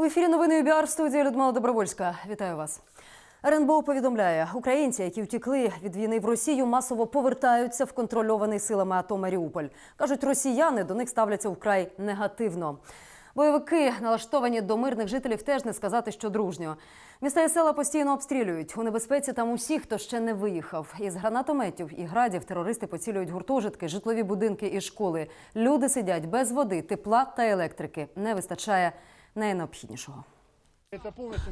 У ефірі новини ЮБІАР в студії Людмила Добровольська. Вітаю вас. РНБО повідомляє, українці, які втікли від війни в Росію, масово повертаються в контрольований силами АТО Маріуполь. Кажуть, росіяни до них ставляться вкрай негативно. Бойовики налаштовані до мирних жителів теж не сказати, що дружньо. Міста і села постійно обстрілюють. У небезпеці там усі, хто ще не виїхав. Із гранатометів і градів терористи поцілюють гуртожитки, житлові будинки і школи. Люди сидять без води, тепла та електрики. Не вистачає найнеобхіднішого.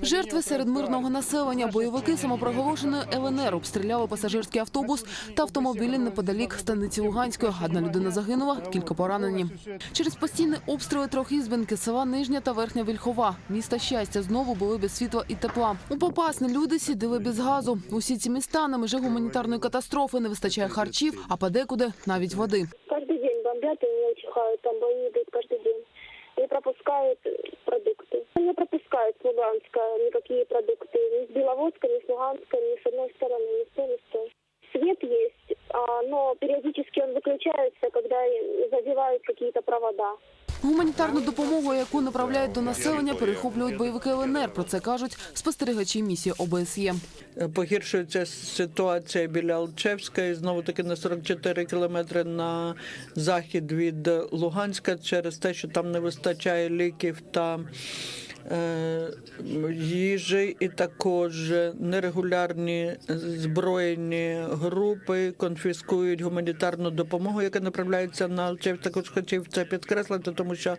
Жертви серед мирного населення. Бойовики самопроголошеної ЛНР обстріляли пасажирський автобус та автомобілі неподалік станиці Луганської. Одна людина загинула, кілька поранені. Через постійні обстріли трьох ізбинки села Нижня та Верхня Вільхова. Міста щастя знову були без світла і тепла. У Попасні люди сиділи без газу. Усі ці міста на межі гуманітарної катастрофи не вистачає харчів, а подекуди навіть води. Каждый день бомбят и не чихают, там бои идут каждый день Не пропускают э, продукты. Не пропускают с Луганска никакие продукты. Ни с Беловодска, ни с Луганска, ни с одной стороны, ни с той, ни с той. Свет есть, а, но периодически он выключается, когда э, задевают какие-то провода. Гуманітарну допомогу, яку направляють до населення, перехоплюють бойовики ЛНР. Про це кажуть спостерігачі місії ОБСЄ. Погіршується ситуація біля Алчевська і знову таки на 44 кілометри на захід від Луганська через те, що там не вистачає ліків та е, їжі, і також нерегулярні збройні групи конфіскують гуманітарну допомогу, яка направляється на Алчевськ. Також хотів це підкреслити, тому що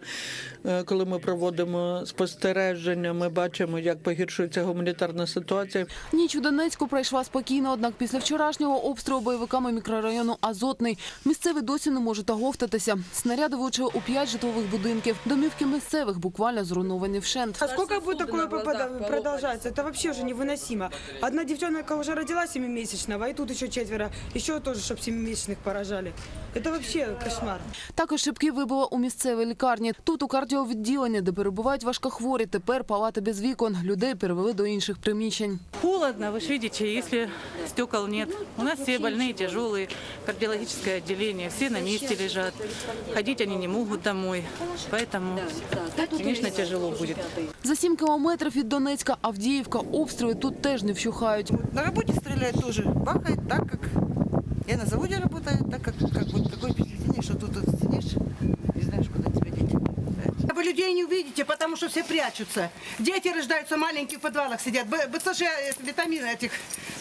е, коли ми проводимо спостереження, ми бачимо, як погіршується гуманітарна ситуація. Ніч у Донецьку пройшла спокійно, однак після вчорашнього обстрілу бойовиками мікрорайону Азотний місцеві досі не можуть оговтатися. Снаряди влучили у п'ять житлових будинків. Домівки місцевих буквально зруйновані вщент. А сколько будет такое попада- продолжаться? Это вообще уже невыносимо. Одна девчонка уже родила семимесячного, и тут еще четверо. Еще тоже, чтобы семимесячных поражали. Это вообще кошмар. Також шибки вибило у місцевій лікарні. Тут у кардіовідділенні, де перебувають важкохворі, тепер палати без вікон. Людей перевели до інших приміщень. Холодно, вы же видите, если стекол нет. У нас все больные, тяжелые, кардиологическое отделение, все на месте лежат. Ходить они не могут домой, поэтому, конечно, тяжело будет. За сім кілометрів від Донецька Авдіївка обстріли тут теж не вщухають. На работе стреляют тоже. Бахает так, как... Я на заводе работаю, так как, как вот такое впечатление, что тут, тут сидишь, не знаешь, куда тебя деть. Вы людей не увидите, потому что все прячутся. Дети рождаются маленькие в подвалах сидят. Б- БЦЖ, э, витамины этих,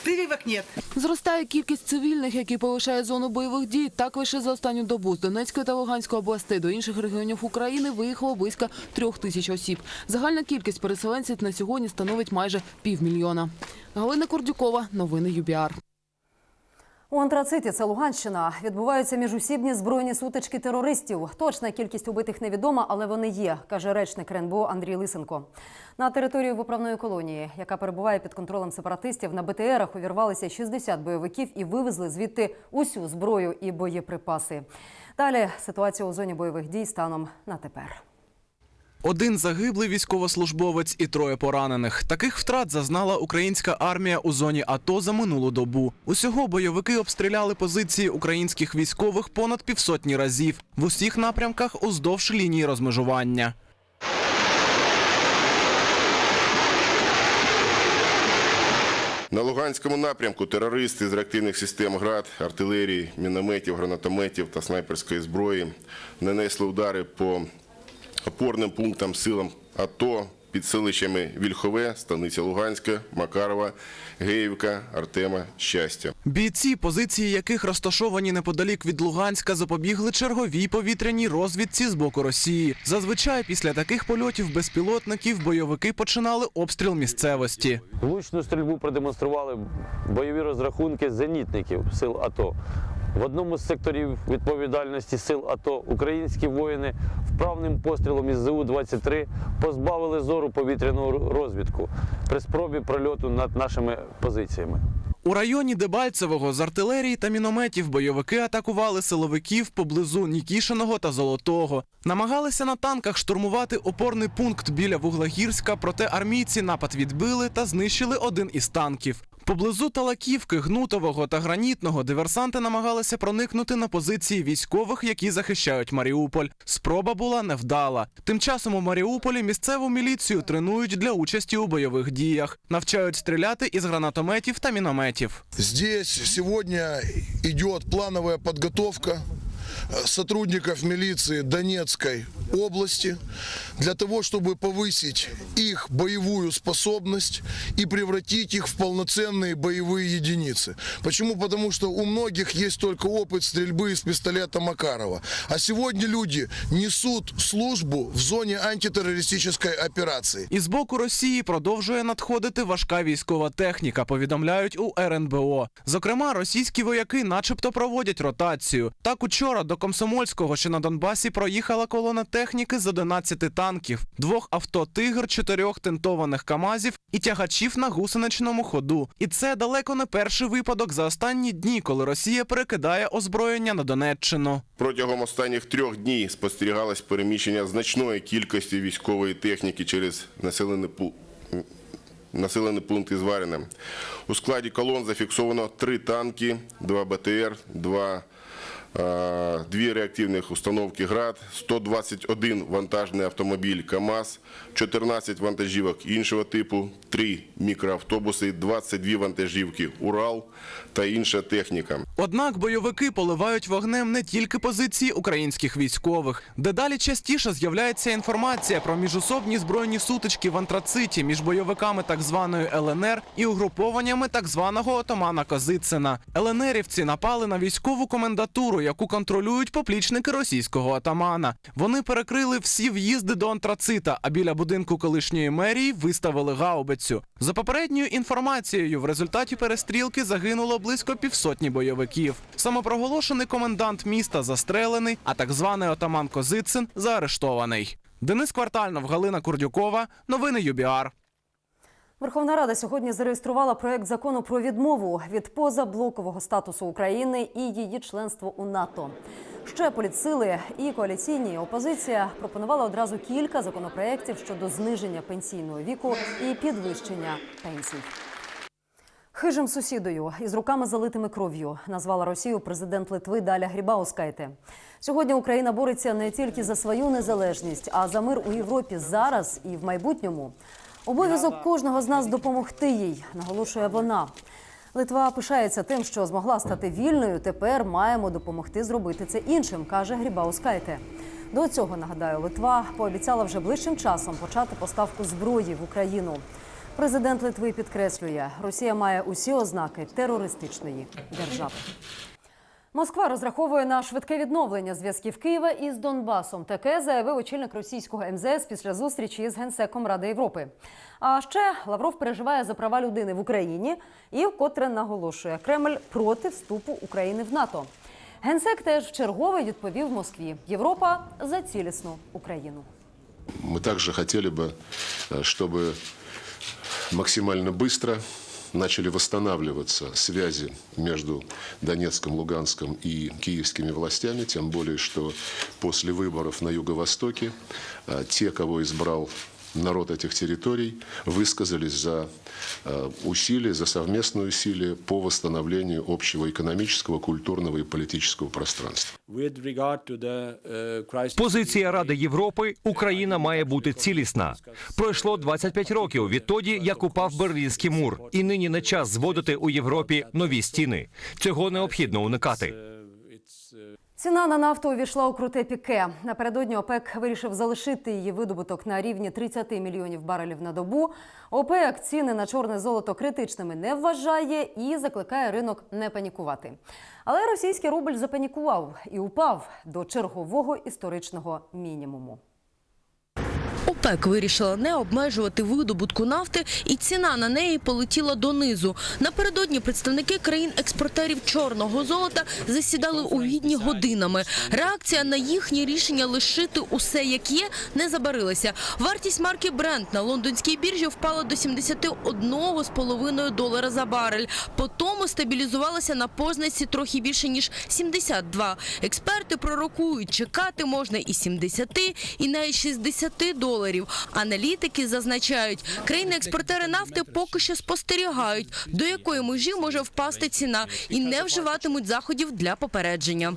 прививок нет. Зростає кількість цивільних, які полишають зону бойових дій. Так лише за останню добу з Донецької та Луганської областей до інших регіонів України виїхало близько трьох тисяч осіб. Загальна кількість переселенців на сьогодні становить майже півмільйона. Галина Кордюкова, новини ЮБІАР. У антрациті, це Луганщина, відбуваються міжусібні збройні сутички терористів. Точна кількість убитих невідома, але вони є, каже речник РНБО Андрій Лисенко. На територію виправної колонії, яка перебуває під контролем сепаратистів, на БТРах увірвалися 60 бойовиків і вивезли звідти усю зброю і боєприпаси. Далі ситуація у зоні бойових дій станом на тепер. Один загиблий військовослужбовець і троє поранених. Таких втрат зазнала українська армія у зоні АТО за минулу добу. Усього бойовики обстріляли позиції українських військових понад півсотні разів в усіх напрямках уздовж лінії розмежування. На Луганському напрямку терористи з реактивних систем ГРАД, артилерії, мінометів, гранатометів та снайперської зброї нанесли удари по опорним пунктам силам АТО під селищами Вільхове, Станиця Луганська, Макарова, Геївка, Артема, Щастя. Бійці, позиції яких розташовані неподалік від Луганська, запобігли черговій повітряній розвідці з боку Росії. Зазвичай після таких польотів безпілотників бойовики починали обстріл місцевості. Влучну стрільбу продемонстрували бойові розрахунки зенітників сил АТО. В одному з секторів відповідальності сил АТО українські воїни вправним пострілом із ЗУ-23 позбавили зору повітряну розвідку при спробі прольоту над нашими позиціями. У районі Дебальцевого з артилерії та мінометів бойовики атакували силовиків поблизу Нікішиного та Золотого. Намагалися на танках штурмувати опорний пункт біля Вуглегірська, проте армійці напад відбили та знищили один із танків. Поблизу Талаківки, Гнутового та Гранітного диверсанти намагалися проникнути на позиції військових, які захищають Маріуполь. Спроба була невдала. Тим часом у Маріуполі місцеву міліцію тренують для участі у бойових діях, навчають стріляти із гранатометів та мінометів. Здесь сегодня идет плановая подготовка э, сотрудников милиции Донецкой области для того, чтобы повысить их боевую способность и превратить их в полноценные боевые единицы. Почему? Потому что у многих есть только опыт стрельбы из пистолета Макарова. А сегодня люди несут службу в зоне антитеррористической операции. І з боку Росії продовжує надходити важка військова техніка. Повідомляють у РНБО. Зокрема, російські вояки, начебто, проводять ротацію. Так учора до Комсомольського, що на Донбасі, проїхала колона техніки з 11 танків, двох авто Тигр, чотирьох тентованих Камазів і тягачів на гусеничному ходу. І це далеко не перший випадок за останні дні, коли Росія перекидає озброєння на Донеччину. Протягом останніх трьох днів спостерігалось переміщення значної кількості військової техніки через населений пункт. Населений пункт із. У складі колон зафіксовано три танки, два БТР, два, дві реактивних установки ГРАД, 121 вантажний автомобіль КАМАЗ, 14 вантажівок іншого типу, 3 мікроавтобуси, 22 вантажівки Урал та інша техніка. Однак бойовики поливають вогнем не тільки позиції українських військових. Дедалі частіше з'являється інформація про міжособні збройні сутички в антрациті між бойовиками так званої ЛНР і угрупованнями так званого отамана Козицина. ЛНРівці напали на військову комендатуру, яку контролюють поплічники російського отамана. Вони перекрили всі в'їзди до антрацита, а біля будинку колишньої мерії виставили гаубицю. За попередньою інформацією, в результаті перестрілки загинуло близько півсотні бойовиків. Самопроголошений комендант міста застрелений, а так званий отаман Козицин заарештований. Денис Квартальнов, Галина Курдюкова. Новини ЮБІАР. Верховна Рада сьогодні зареєструвала проект закону про відмову від позаблокового статусу України і її членство у НАТО. Ще політсили і коаліційні і опозиція пропонували одразу кілька законопроєктів щодо зниження пенсійного віку і підвищення пенсій. Хижим сусідою із руками залитими кров'ю назвала Росію президент Литви Даля Грібаускайте. Сьогодні Україна бореться не тільки за свою незалежність, а за мир у Європі зараз і в майбутньому. Обов'язок кожного з нас допомогти їй, наголошує вона. Литва пишається тим, що змогла стати вільною. Тепер маємо допомогти зробити це іншим, каже Грібаускайте. До цього нагадаю, Литва пообіцяла вже ближчим часом почати поставку зброї в Україну. Президент Литви підкреслює, Росія має усі ознаки терористичної держави. Москва розраховує на швидке відновлення зв'язків Києва із Донбасом. Таке заявив очільник російського МЗС після зустрічі з генсеком Ради Європи. А ще Лавров переживає за права людини в Україні і вкотре наголошує, Кремль проти вступу України в НАТО. Генсек теж вчергове відповів Москві: Європа за цілісну Україну. Мы также хотели бы, э, чтобы максимально быстро начали восстанавливаться связи между Донецком, Луганском и киевскими властями, тем более, что после выборов на Юго-Востоке э, те, кого избрал народ этих территорий, высказались за э, усилия, за совместные усилия по восстановлению общего экономического, культурного и политического пространства. Позиція Ради Європи Україна має бути цілісна. Пройшло 25 років відтоді, як упав Берлінський мур, і нині не час зводити у Європі нові стіни. Цього необхідно уникати. Ціна на нафту увійшла у круте піке. Напередодні ОПЕК вирішив залишити її видобуток на рівні 30 мільйонів барелів на добу. ОПЕК ціни на чорне золото критичними не вважає і закликає ринок не панікувати. Але російський рубль запанікував і упав до чергового історичного мінімуму. ОПЕК вирішила не обмежувати видобутку нафти, і ціна на неї полетіла донизу. Напередодні представники країн-експортерів чорного золота засідали у відні годинами. Реакція на їхнє рішення лишити усе як є не забарилася. Вартість марки Brent на лондонській біржі впала до 71,5 долара за барель. Потім стабілізувалася на позначці трохи більше ніж 72. Експерти пророкують, чекати можна і 70, і навіть 60 доларів. Доларів. Аналітики зазначають, країни-експортери нафти поки що спостерігають, до якої межі може впасти ціна, і не вживатимуть заходів для попередження.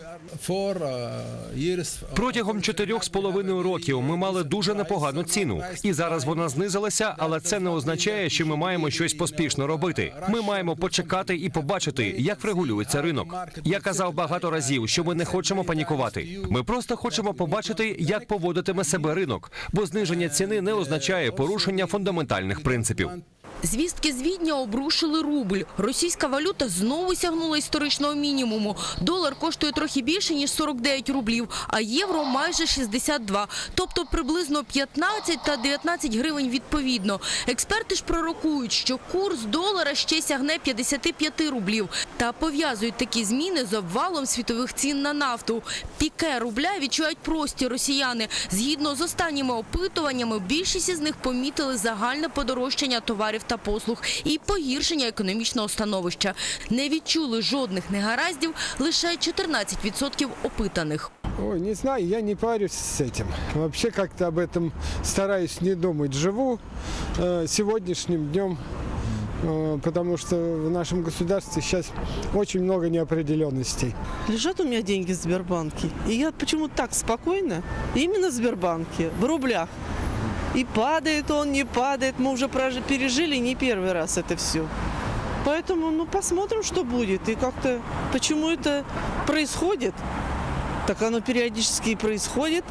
Протягом чотирьох з половиною років ми мали дуже непогану ціну, і зараз вона знизилася, але це не означає, що ми маємо щось поспішно робити. Ми маємо почекати і побачити, як врегулюється ринок. Я казав багато разів, що ми не хочемо панікувати. Ми просто хочемо побачити, як поводитиме себе ринок, бо зниження ціни не означає порушення фундаментальних принципів. Звістки з Відня обрушили рубль. Російська валюта знову сягнула історичного мінімуму. Долар коштує трохи більше, ніж 49 рублів, а євро майже 62, тобто приблизно 15 та 19 гривень відповідно. Експерти ж пророкують, що курс долара ще сягне 55 рублів та пов'язують такі зміни з обвалом світових цін на нафту. Піке рубля відчувають прості росіяни. Згідно з останніми опитуваннями, більшість із них помітили загальне подорожчання товарів та послуг і погіршення економічного становища. Не відчули жодних негараздів лише 14% опитаних. Ой, не знаю, я не парюсь с этим. Вообще как-то об этом стараюсь не думать. Живу э, сегодняшним днем, э, потому что в нашем государстве сейчас очень много неопределенностей. Лежат у меня деньги в Сбербанке. И я почему-то так спокойно, именно в Сбербанке, в рублях. И падает он, не падает. Мы уже прожи- пережили не первый раз это все. Поэтому, ну, посмотрим, что будет. И как-то, почему это происходит. Так оно периодически и происходит.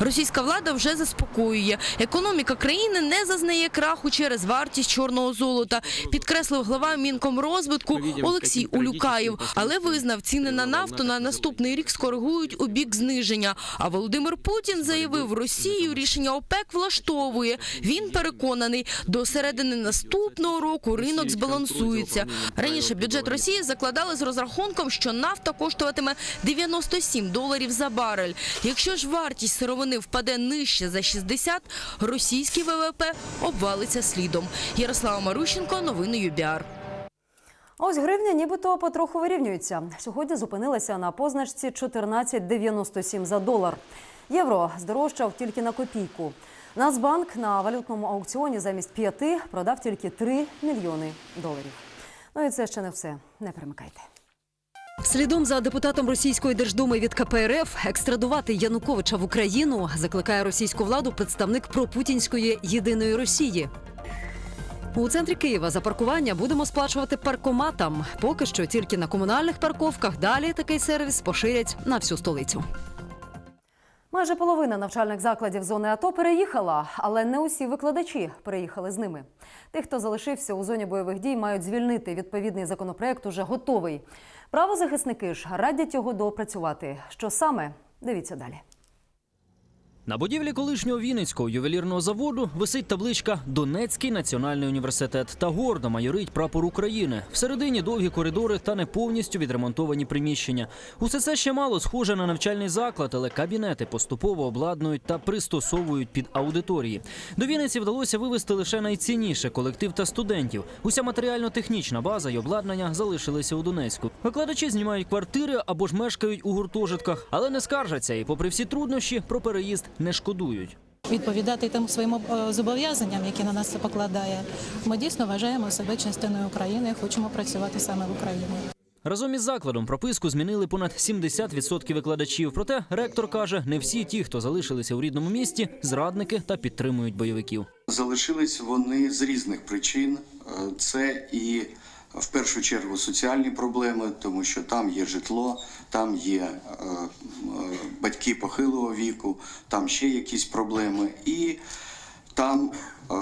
Російська влада вже заспокоює. Економіка країни не зазнає краху через вартість чорного золота, підкреслив глава Мінкомрозвитку Олексій Улюкаєв. Але визнав, ціни на нафту на наступний рік скоригують у бік зниження. А Володимир Путін заявив, Росію рішення ОПЕК влаштовує. Він переконаний, до середини наступного року ринок збалансується. Раніше бюджет Росії закладали з розрахунком, що нафта коштуватиме 97 доларів за барель. Якщо ж вартість сировини впаде нижче за 60, російський ВВП обвалиться слідом. Ярослава Марущенко, новини ЮБІАР. Ось гривня нібито потроху вирівнюється. Сьогодні зупинилася на позначці 14,97 за долар. Євро здорожчав тільки на копійку. Нацбанк на валютному аукціоні замість п'яти продав тільки 3 мільйони доларів. Ну і це ще не все. Не перемикайте. Слідом за депутатом російської держдуми від КПРФ екстрадувати Януковича в Україну закликає російську владу представник пропутінської єдиної Росії. У центрі Києва за паркування будемо сплачувати паркоматам. Поки що тільки на комунальних парковках. Далі такий сервіс поширять на всю столицю. Майже половина навчальних закладів зони АТО переїхала, але не усі викладачі переїхали з ними. Тих, хто залишився у зоні бойових дій, мають звільнити. Відповідний законопроект уже готовий. Правозахисники ж радять його доопрацювати. Що саме? Дивіться далі. На будівлі колишнього Вінницького ювелірного заводу висить табличка Донецький національний університет та гордо майорить прапор України. Всередині довгі коридори та не повністю відремонтовані приміщення. Усе це ще мало схоже на навчальний заклад, але кабінети поступово обладнують та пристосовують під аудиторії. До Вінниці вдалося вивезти лише найцінніше колектив та студентів. Уся матеріально-технічна база й обладнання залишилися у Донецьку. Викладачі знімають квартири або ж мешкають у гуртожитках, але не скаржаться і, попри всі труднощі, про переїзд не шкодують. відповідати тим своїм е, зобов'язанням, які на нас це покладає. Ми дійсно вважаємо себе частиною України, і хочемо працювати саме в Україні. Разом із закладом прописку змінили понад 70% викладачів. Проте ректор каже, не всі ті, хто залишилися у рідному місті, зрадники та підтримують бойовиків. Залишились вони з різних причин. Е, Це і в першу чергу соціальні проблеми, тому що там є житло, там є е, е, батьки похилого віку, там ще якісь проблеми, і там е,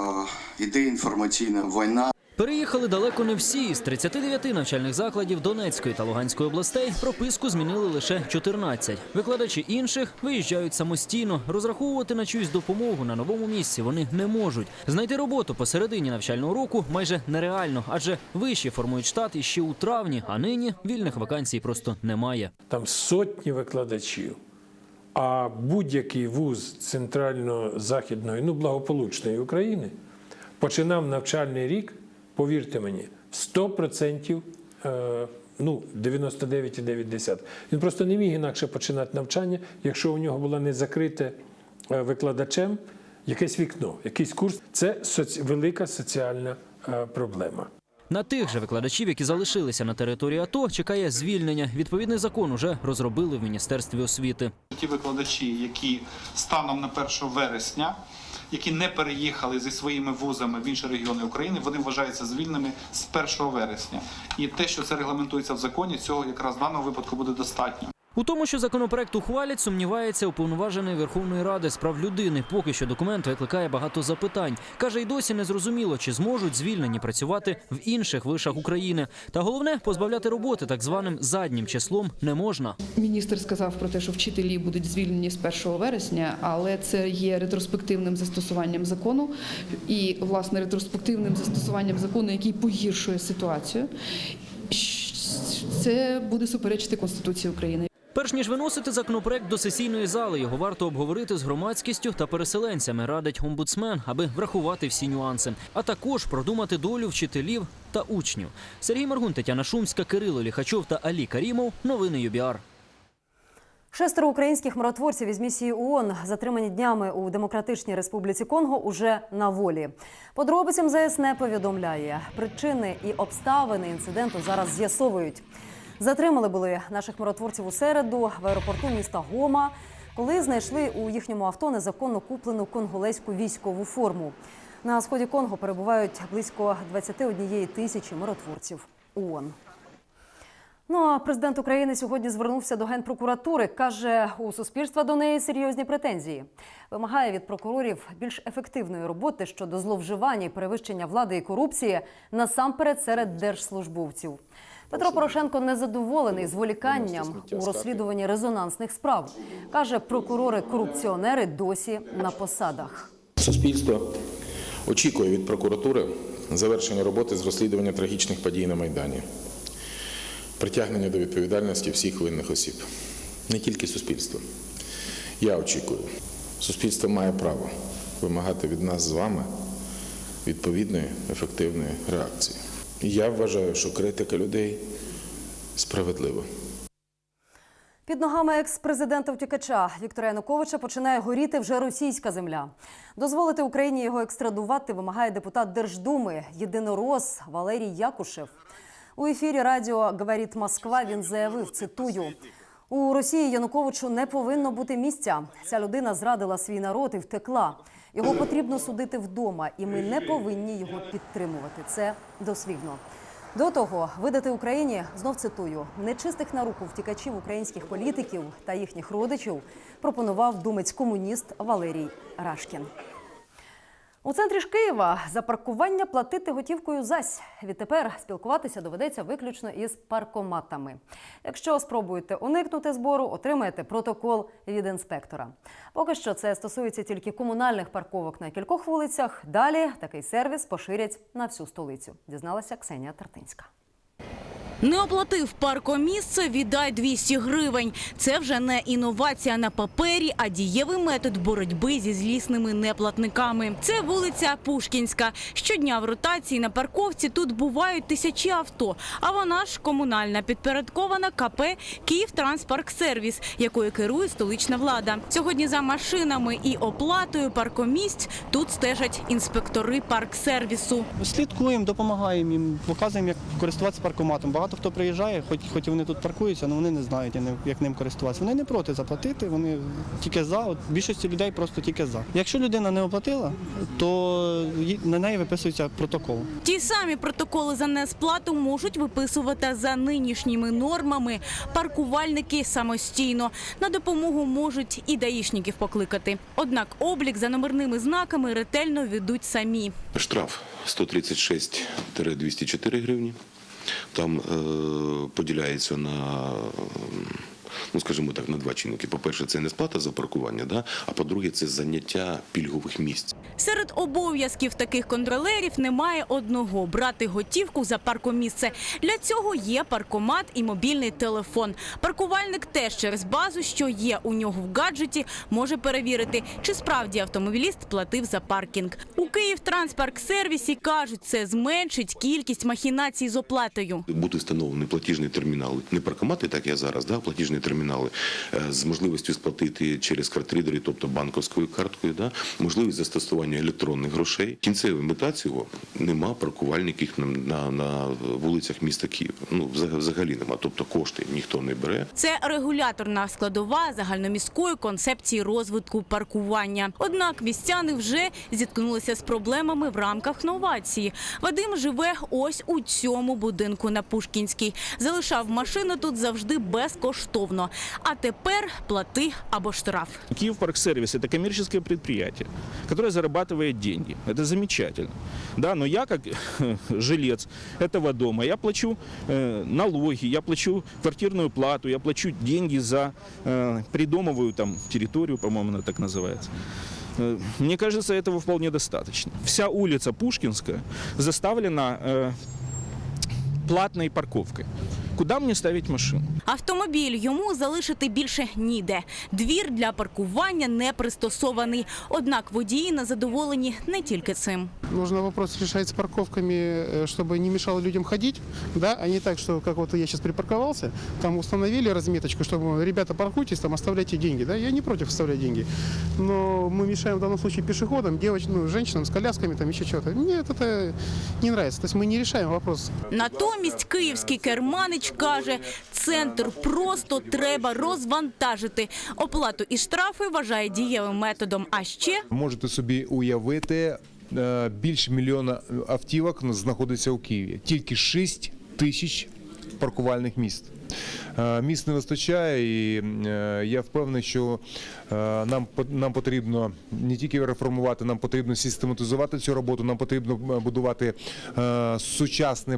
іде інформаційна війна. Переїхали далеко не всі. З 39 навчальних закладів Донецької та Луганської областей прописку змінили лише 14. Викладачі інших виїжджають самостійно. Розраховувати на чиюсь допомогу на новому місці вони не можуть. Знайти роботу посередині навчального року майже нереально, адже вищі формують штат іще у травні, а нині вільних вакансій просто немає. Там сотні викладачів. А будь-який вуз центрально-західної, ну благополучної України починав навчальний рік, повірте мені, 100%, е, ну 99,9. Він просто не міг інакше починати навчання, якщо у нього було не закрите е, викладачем якесь вікно, якийсь курс це велика соціальна е, проблема. На тих же викладачів, які залишилися на території АТО, чекає звільнення. Відповідний закон уже розробили в міністерстві освіти. Ті викладачі, які станом на 1 вересня, які не переїхали зі своїми вузами в інші регіони України, вони вважаються звільними з 1 вересня. І те, що це регламентується в законі, цього якраз в даному випадку буде достатньо. У тому, що законопроект ухвалять, сумнівається уповноважений Верховної Ради з прав людини. Поки що документ викликає багато запитань. Каже, й досі не зрозуміло, чи зможуть звільнені працювати в інших вишах України. Та головне позбавляти роботи так званим заднім числом не можна. Міністр сказав про те, що вчителі будуть звільнені з 1 вересня, але це є ретроспективним застосуванням закону і власне ретроспективним застосуванням закону, який погіршує ситуацію. Це буде суперечити Конституції України. Перш ніж виносити законопроект до сесійної зали, його варто обговорити з громадськістю та переселенцями, радить омбудсмен, аби врахувати всі нюанси, а також продумати долю вчителів та учнів. Сергій Маргун, Тетяна Шумська, Кирило Ліхачов та Алі Карімов. Новини ЮБІАР. Шестеро українських миротворців із місії ООН, затримані днями у Демократичній Республіці Конго, уже на волі. Подробицям ЗС не повідомляє. Причини і обставини інциденту зараз з'ясовують. Затримали були наших миротворців у середу в аеропорту міста Гома, коли знайшли у їхньому авто незаконно куплену конголезьку військову форму. На сході Конго перебувають близько 21 тисячі миротворців ООН. Ну а президент України сьогодні звернувся до генпрокуратури. каже, у суспільства до неї серйозні претензії. Вимагає від прокурорів більш ефективної роботи щодо зловживання і перевищення влади і корупції насамперед серед держслужбовців. Петро Порошенко незадоволений зволіканням у розслідуванні резонансних справ. каже, прокурори-корупціонери досі на посадах. Суспільство очікує від прокуратури завершення роботи з розслідування трагічних подій на Майдані, притягнення до відповідальності всіх винних осіб, не тільки суспільство. Я очікую, суспільство має право вимагати від нас з вами відповідної ефективної реакції. Я вважаю, що критика людей справедлива. Під ногами екс-президента втікача Віктора Януковича починає горіти вже російська земля. Дозволити Україні його екстрадувати вимагає депутат Держдуми єдинорос Валерій Якушев. У ефірі радіо «Говорить Москва» він заявив, цитую, у Росії Януковичу не повинно бути місця. Ця людина зрадила свій народ і втекла. Його потрібно судити вдома, і ми не повинні його підтримувати. Це дослівно. До того видати Україні знов цитую нечистих на руку втікачів українських політиків та їхніх родичів пропонував думець комуніст Валерій Рашкін. У центрі ж Києва за паркування платити готівкою зась. Відтепер спілкуватися доведеться виключно із паркоматами. Якщо спробуєте уникнути збору, отримаєте протокол від інспектора. Поки що це стосується тільки комунальних парковок на кількох вулицях. Далі такий сервіс поширять на всю столицю. Дізналася Ксенія Тартинська. Не оплатив паркомісце, віддай 200 гривень. Це вже не інновація на папері, а дієвий метод боротьби зі злісними неплатниками. Це вулиця Пушкінська. Щодня в ротації на парковці тут бувають тисячі авто. А вона ж комунальна підпорядкована КП «Київтранспарксервіс», якою керує столична влада. Сьогодні за машинами і оплатою паркомісць тут стежать інспектори парксервісу. Слідкуємо, допомагаємо їм, показуємо, як користуватися паркоматом. Багато хто приїжджає, хоч, хоч вони тут паркуються, але вони не знають, як ним користуватися. Вони не проти заплатити, вони тільки за. От більшості людей просто тільки за. Якщо людина не оплатила, то на неї виписується протокол. Ті самі протоколи за несплату можуть виписувати за нинішніми нормами паркувальники самостійно. На допомогу можуть і даїшників покликати. Однак облік за номерними знаками ретельно ведуть самі. Штраф 136-204 гривні. Там е, поділяється на, ну скажімо так, на два чинники. По-перше, це не сплата за паркування, да? а по-друге, це заняття пільгових місць. Серед обов'язків таких контролерів немає одного брати готівку за паркомісце. Для цього є паркомат і мобільний телефон. Паркувальник теж через базу, що є у нього в гаджеті, може перевірити, чи справді автомобіліст платив за паркінг. У Київтранспарксервісі кажуть, це зменшить кількість махінацій з оплатою. Бути встановлені платіжні термінали, не паркомати, так я зараз, да, платіжні термінали е, з можливістю сплатити через картридери, тобто банковською карткою, можливість застосування електронних грошей. Кінцева мета цього нема паркувальників на, на, на вулицях міста Києва. Ну взаг- взагалі нема. Тобто кошти ніхто не бере. Це регуляторна складова загальноміської концепції розвитку паркування. Однак містяни вже зіткнулися з проблемами в рамках новації. Вадим живе ось у цьому будинку на Пушкінській. Залишав машину тут завжди безкоштовно. А тепер плати або штраф. Киевпарксервис – это коммерческое предприятие, которое зарабатывает деньги. Это замечательно. Да, но я как жилец этого дома, я плачу э, налоги, я плачу квартирную плату, я плачу деньги за э, придомовую там территорию, по-моему, она так называется. Э, Мне кажется, этого вполне достаточно. Вся улица Пушкинская заставлена э, платной парковкой. Куда мне ставить машину? Автомобіль йому залишити більше ніде. Двір для паркування не пристосований. Однак водії незадоволені не тільки цим. Нужно вопрос решать с парковками, э, чтобы не мешало людям ходить, да, а не так, что как вот я сейчас припарковался, там установили разметочку, чтобы ребята паркуйтесь, там оставляйте деньги, да, я не против оставлять деньги, но мы мешаем в данном случае пешеходам, девочкам, ну, женщинам с колясками, там еще что-то. Мне это не нравится, то есть мы не решаем вопрос. Натомість київський керманич каже, центр просто треба розвантажити. Оплату і штрафи вважає дієвим методом. А ще Можете собі уявити, е, більше мільйона автівок знаходиться у Києві. Тільки 6 тисяч паркувальних місць. Е, Місць не вистачає, і е, я впевнений, що е, нам нам потрібно не тільки реформувати, нам потрібно систематизувати цю роботу. Нам потрібно будувати сучасні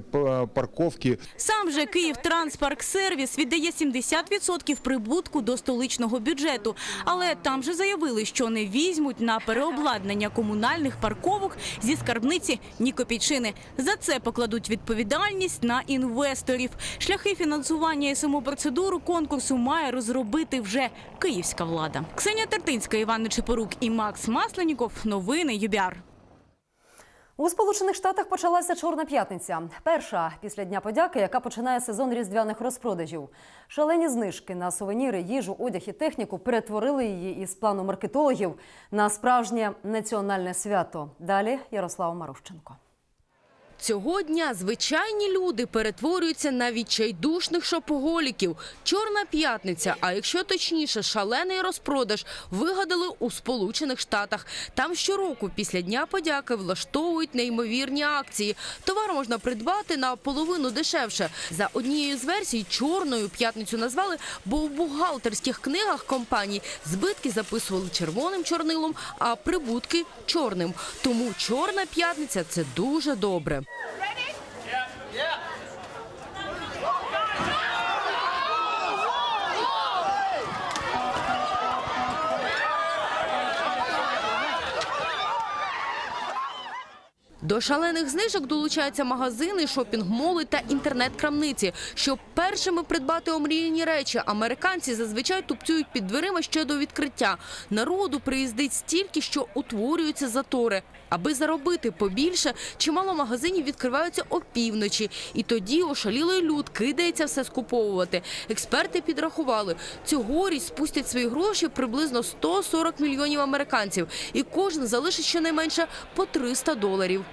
парковки. сам же Київтранспарксервіс віддає 70% прибутку до столичного бюджету. Але там же заявили, що не візьмуть на переобладнання комунальних парковок зі скарбниці ні копійчини. За це покладуть відповідальність на інвесторів. Шляхи фінансування і саму процедуру конкурсу має розробити вже київська влада. Ксенія Тертинська, Іван Нечипорук і Макс Масленіков. Новини ЮБІАР. У Сполучених Штатах почалася Чорна п'ятниця. Перша після Дня подяки, яка починає сезон різдвяних розпродажів. Шалені знижки на сувеніри, їжу, одяг і техніку перетворили її із плану маркетологів на справжнє національне свято. Далі Ярослава Марущенко. Цього дня звичайні люди перетворюються на відчайдушних шопоголіків. Чорна п'ятниця, а якщо точніше, шалений розпродаж вигадали у Сполучених Штатах. Там щороку після Дня подяки влаштовують неймовірні акції. Товар можна придбати на половину дешевше. За однією з версій, чорною п'ятницю назвали, бо в бухгалтерських книгах компаній збитки записували червоним чорнилом, а прибутки чорним. Тому чорна п'ятниця це дуже добре. Ready? До шалених знижок долучаються магазини, шопінг-моли та інтернет-крамниці. Щоб першими придбати омріяні речі, американці зазвичай тупцюють під дверима ще до відкриття. Народу приїздить стільки, що утворюються затори. Аби заробити побільше, чимало магазинів відкриваються опівночі. І тоді ошалілий люд кидається все скуповувати. Експерти підрахували, цьогоріч спустять свої гроші приблизно 140 мільйонів американців. І кожен залишить щонайменше по 300 доларів.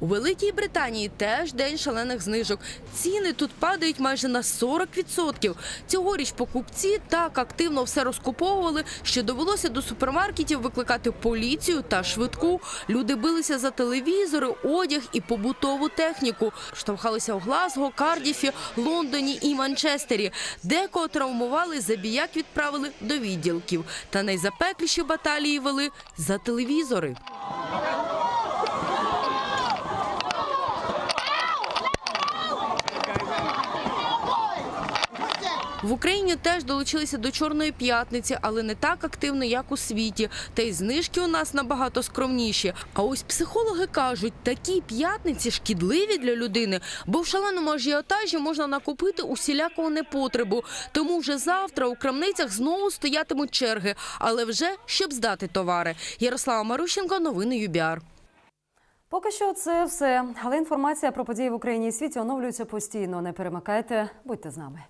У Великій Британії теж день шалених знижок. Ціни тут падають майже на 40%. Цьогоріч покупці так активно все розкуповували, що довелося до супермаркетів викликати поліцію та швидку. Люди билися за телевізори, одяг і побутову техніку. Штовхалися у Глазго, Кардіфі, Лондоні і Манчестері. Декого травмували, забіяк відправили до відділків. Та найзапекліші баталії вели за телевізори. В Україні теж долучилися до Чорної п'ятниці, але не так активно, як у світі. Та й знижки у нас набагато скромніші. А ось психологи кажуть, такі п'ятниці шкідливі для людини, бо в шаленому ажіотажі можна накупити усілякого непотребу. Тому вже завтра у крамницях знову стоятимуть черги, але вже щоб здати товари. Ярослава Марущенко, новини ЮБІАР. Поки що це все. Але інформація про події в Україні і світі оновлюється постійно. Не перемикайте, будьте з нами.